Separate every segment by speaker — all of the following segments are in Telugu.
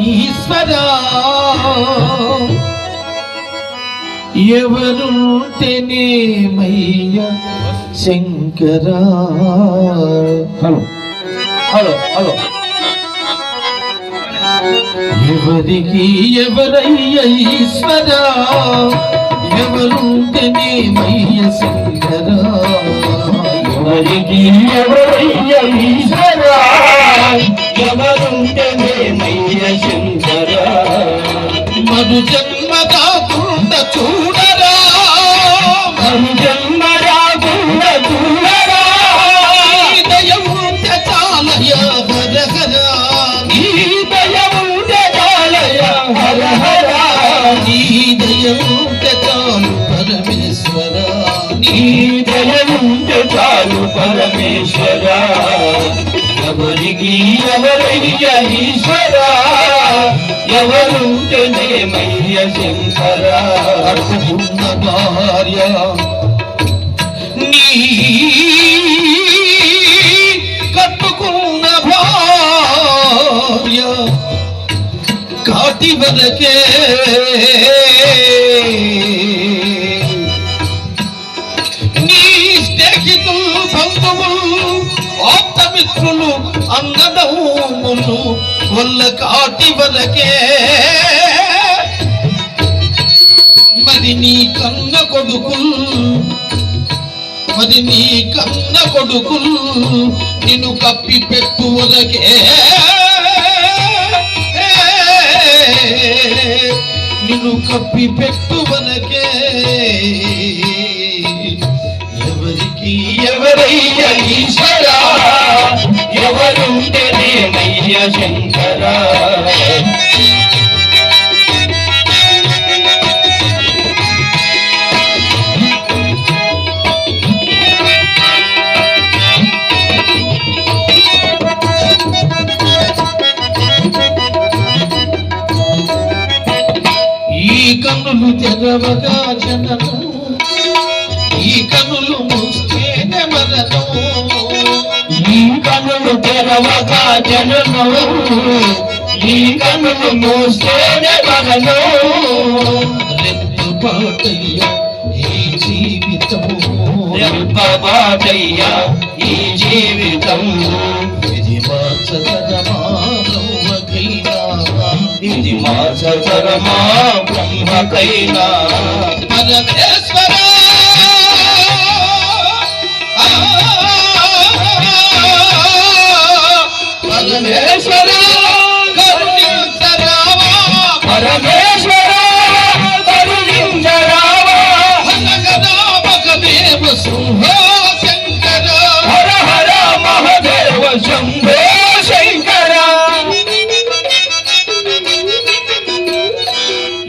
Speaker 1: ఈశ్వరా. ఎవరుంటేనేమయ్య శంకరా?
Speaker 2: హలో. Hello hello.
Speaker 1: ఎవరికి ఎవరయ్య ఈశ్వరా? ఎవరుంటేనేమయ్య శంకరా?
Speaker 2: ఎవరికి ఎవరయ్య ఈశ్వరా? ఎవరుంటేనే
Speaker 1: మరు జన్మ కాకుండా చూడరా.
Speaker 2: మరు జన్మ రాకుండా చూడరా.
Speaker 1: దయ చాలయ హర హర
Speaker 2: ఈ దయ చాలయ హర హర
Speaker 1: నీ దయ చాలు పరమేశ్వర.
Speaker 2: ఈ దయ చాలు పరమేశ్వర. ఎవరికి ఎవరయ్య ఈశ్వర ఎవరుంటేనే మయ్య శంకర?
Speaker 1: అర్హున్న భార్య. నీ కట్టుకున్న భార్య కాటి వరకే నీ స్నేహితులు బంధువులు ఆప్తమిత్రులు అన్నదమ్ములు వల్ల కాటి వరకే. మరి నీ కన్న కొడుకులు మరి నీ కన్న కొడుకులు నిన్ను కప్పి పెట్టు వరకే. నిన్ను కప్పి పెట్టు వరకే.
Speaker 2: ఎవరయ్య ఈశ్వర? ఎవరుంటేనే
Speaker 1: ఈ కన్నులు తెరవగా జనము ఈ కన్నులు
Speaker 2: ఈ కనులు తెరవగా జనను ఈ కనులు మూస్తేనే మగను
Speaker 1: రెప్పపాటయ్య ఈ జీవితము.
Speaker 2: రెప్పబాటయ్యా ఈ జీవితం.
Speaker 1: ఇది
Speaker 2: మాసకరమా బ్రహ్మకైనా.
Speaker 1: పరమేశ్వర!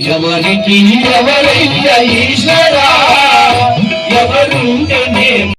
Speaker 2: ఎవరికి ఎవరయ్య ఈశ్వర ఎవరుంటేనే